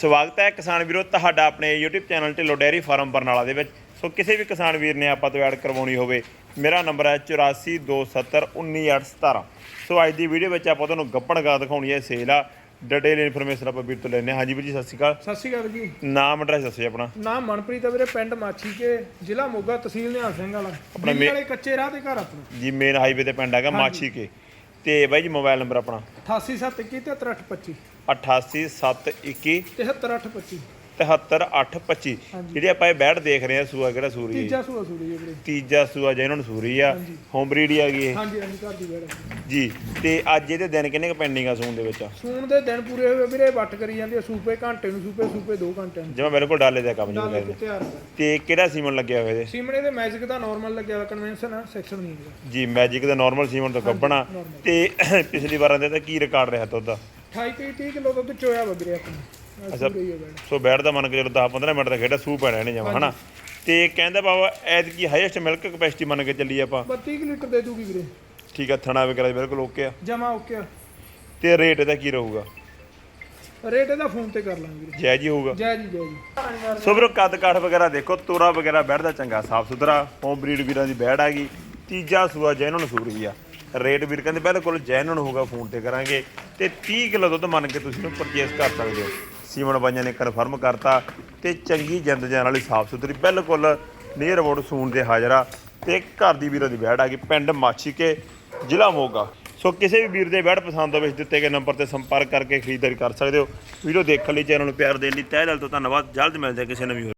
ਸਵਾਗਤ ਹੈ ਕਿਸਾਨ ਵੀਰੋ ਤੁਹਾਡਾ ਆਪਣੇ YouTube channel Dhillon dairy farm Barnala ਦੇ ਵਿੱਚ। ਸੋ ਕਿਸੇ ਵੀ ਕਿਸਾਨ ਵੀਰ ਨੇ ਆਪਾਂ ਤੋਂ ਐਡ ਕਰਵਾਉਣੀ ਹੋਵੇ ਮੇਰਾ ਨੰਬਰ ਹੈ 8427191817 ਸੋ ਅੱਜ ਦੀ ਵੀਡੀਓ ਵਿੱਚ ਆਪਾਂ ਤੁਹਾਨੂੰ ਗੱਪਣ ਗਾ ਦਿਖਾਉਣੀ ਹੈ ਸੇਲ ਆ ਡਿਟੇਲ ਇਨਫੋਰਮੇਸ਼ਨ ਆਪਾਂ ਵੀਰ ਤੋਂ ਲੈਣੇ ਹਾਂ। ਹਾਂਜੀ ਵੀਰ ਜੀ ਸਤਿ ਸ਼੍ਰੀ ਅਕਾਲ। ਸਤਿ ਸ਼੍ਰੀ ਅਕਾਲ ਜੀ। ਨਾਮ ਐਡਰੈਸ ਦੱਸੋ ਜੀ ਆਪਣਾ। ਨਾਮ ਮਨਪ੍ਰੀਤ ਹੈ ਵੀਰੇ ਪਿੰਡ ਮਾਛੀ ਕੇ ਜ਼ਿਲ੍ਹਾ ਮੋਗਾ ਤਹਿਸੀਲ ਨਿਹਾਲ ਸਿੰਘ ਵਾਲਾ। ਆਪਣਾ ਦਿੱਲੀ ਮੇ- ਵਾਲੇ ਕੱਚੇ ਰਾਹ ਦੇ ਘਰ ਆਪਣਾ। ਜੀ ਮੇਨ ਹਾਈਵੇ ਤੇ ਪਿੰਡ ਹੈਗਾ ਮਾਛੀ ਕੇ। ਤੇ ਬਾਈ ਜੀ ਮੋਬਾਈਲ ਨੰਬਰ ਆਪਣਾ। 8871 73825 88721 73825 73825 ਜਿਹੜੀ ਆਪਾਂ ਇਹ ਬੈਡ ਦੇਖ ਰਹੇ ਆ ਸੂਆ ਕਿਹੜਾ ਸੂਰੀ ਹੈ? ਤੀਜਾ ਸੂਆ ਸੂਰੀ ਹੈ ਵੀਰੇ। ਤੀਜਾ ਸੂਆ ਜਿਹਨਾਂ ਨੂੰ ਸੂਰੀ ਆ। ਹੋਮ ਬਰੀਡ ਹੀ ਆ ਗਈ ਇਹ। ਹਾਂਜੀ ਹਾਂਜੀ ਘਰ ਦੀ ਵੇੜ ਜੀ ਤੇ ਅੱਜ ਇਹਦੇ ਦਿਨ ਕਿੰਨੇ ਕ ਪੈਂਡਿੰਗ ਆ ਸੂਣ ਦੇ ਵਿੱਚ? ਸੂਣ ਦੇ ਦਿਨ ਪੂਰੇ ਹੋਏ ਵੀਰੇ ਵੱਟ ਕਰੀ ਜਾਂਦੀ ਆ ਸੂਪੇ ਘੰਟੇ ਨੂੰ ਸੂਪੇ ਸੂਪੇ 2 ਘੰਟੇ ਨੂੰ। ਜਿਵੇਂ ਬਿਲਕੁਲ ਡਾਲੇ ਦਾ ਕੰਮ ਨਾਲੇ ਜਿਹੜਾ ਤੇ ਕਿਹੜਾ ਸੀਮਨ ਲੱਗਿਆ ਹੋਇਆ ਇਹਦੇ? ਸੀਮਣੇ ਦੇ ਮੈਜਿਕ ਦਾ ਨਾਰਮਲ ਲੱਗਿਆ ਹੋਇਆ ਕਨਵੈਨਸ਼ਨ ਆ ਸੈਕਸ਼ਨ ਨਹੀਂ ਜੀ ਮੈਜਿਕ ਦਾ ਨਾਰਮਲ ਸੀਮਨ ਤੋਂ normal। ਤੇ ਪਿਛਲੀ ਵਾਰਾਂ ਦੇ ਤਾਂ ਕੀ ਰਿਕਾਰਡ ਰਿਹਾ ਦੁੱਧ ਦਾ? 28 30 30 ਕਿਲੋ ਦੁੱਧ ਚੋਇਆ ਵਾ ਵੀਰੇ ਆਪਣਾ ਅੱਛਾ। ਸੋ ਬੈਠ ਦਾ ਮੰਨ ਕੇ ਚਲੋ 10 15 ਮਿੰਟ ਦਾ ਖੇਡਾ ਸੂ ਪੈਣਾ ਇਹਨੇ ਜਮਾ ਹਨਾ? ਤੇ ਕਹਿੰਦਾ ਬਾਬਾ ਐਤ ਕੀ ਹਾਈਐਸਟ ਮਿਲਕ ਕਪੈਸਿਟੀ ਮੰਨ ਕੇ ਚੱਲੀ ਆਪਾਂ। 32 ਕੁ ਲੀਟਰ ਦੇ ਦੂਗੀ ਵੀਰੇ। ਠੀਕ ਆ ਥਣਾ ਵਗੈਰਾ ਬਿਲਕੁਲ ਓਕੇ ਆ। ਜਮਾ ਓਕੇ ਆ। ਤੇ ਰੇਟ ਇਹਦਾ ਕੀ ਰਹੂਗਾ? ਰੇਟ ਇਹਦਾ ਫੋਨ ਤੇ ਕਰ ਲਾਂਗੇ ਵੀਰੇ। ਜਾਇਜ਼ ਹੀ ਹੋਊਗਾ। ਜੈ ਜੀ ਜੈ ਜੀ। ਸੋ ਵੀਰੋ ਕੱਦ ਕਾਠ ਵਗੈਰਾ ਦੇਖੋ ਤੋਰਾ ਵਗੈਰਾ ਬੈਠਦਾ ਚੰਗਾ ਸਾਫ਼ ਸੁਥਰਾ। ਹੋਮ ਬਰੀਡ ਵੀਰਾਂ ਦੀ ਬੈੜ ਆ ਗਈ ਤੀਜਾ ਸੂਆ ਜੈਨ ਨੂੰ ਸੂਰੀ ਆ। ਰੇਟ ਵੀਰ ਕਹਿੰਦੇ ਬਿਲਕੁਲ ਜੈਨ ਨੂੰ ਹੋਊਗਾ ਫੋਨ ਤੇ ਕਰਾਂਗੇ। ਤੇ 30 ਕਿਲੋ ਦੁੱਧ ਮੰਨ ਕੇ ਤੁਸੀਂ ਨੂੰ ਪਰਚੇਸ ਕਰ ਸਕਦੇ ਹੋ। ਸੀਮਨ ਬਾਈਆਂ ਨੇ ਕਨਫਰਮ ਕਰਤਾ ਤੇ ਚੰਗੀ ਜਿੰਦ ਜਾਨ ਵਾਲੀ ਸਾਫ਼ ਸੁਥਰੀ, ਬਿਲਕੁਲ ਨੀਅਰ ਅਬਾਊਟ ਸੂਣ ਦੇ ਹਾਜ਼ਰਾ ਤੇ ਘਰ ਦੀ ਵੀਰਾਂ ਦੀ ਬੈੜ ਆ ਗਈ ਪਿੰਡ ਮਾਛੀ ਕੇ ਜ਼ਿਲ੍ਹਾ ਮੋਗਾ। ਸੋ ਕਿਸੇ ਵੀ ਵੀਰ ਦੇ ਬੈਡ ਪਸੰਦ ਹੋਵੇ, ਇਸ ਦਿੱਤੇ ਗਏ ਨੰਬਰ ਤੇ ਸੰਪਰਕ ਕਰਕੇ ਖਰੀਦਦਾਰੀ ਕਰ ਸਕਦੇ ਹੋ। ਵੀਡੀਓ ਦੇਖਣ ਲਈ ਚੈਨਲ ਨੂੰ ਪਿਆਰ ਦੇਣ ਲਈ ਤਹਿ ਦਿਲ ਤੋਂ ਧੰਨਵਾਦ। ਜਲਦ ਮਿਲਦੇ ਹਾਂ ਕਿਸੇ ਨਵੀਂ ਹੋਰ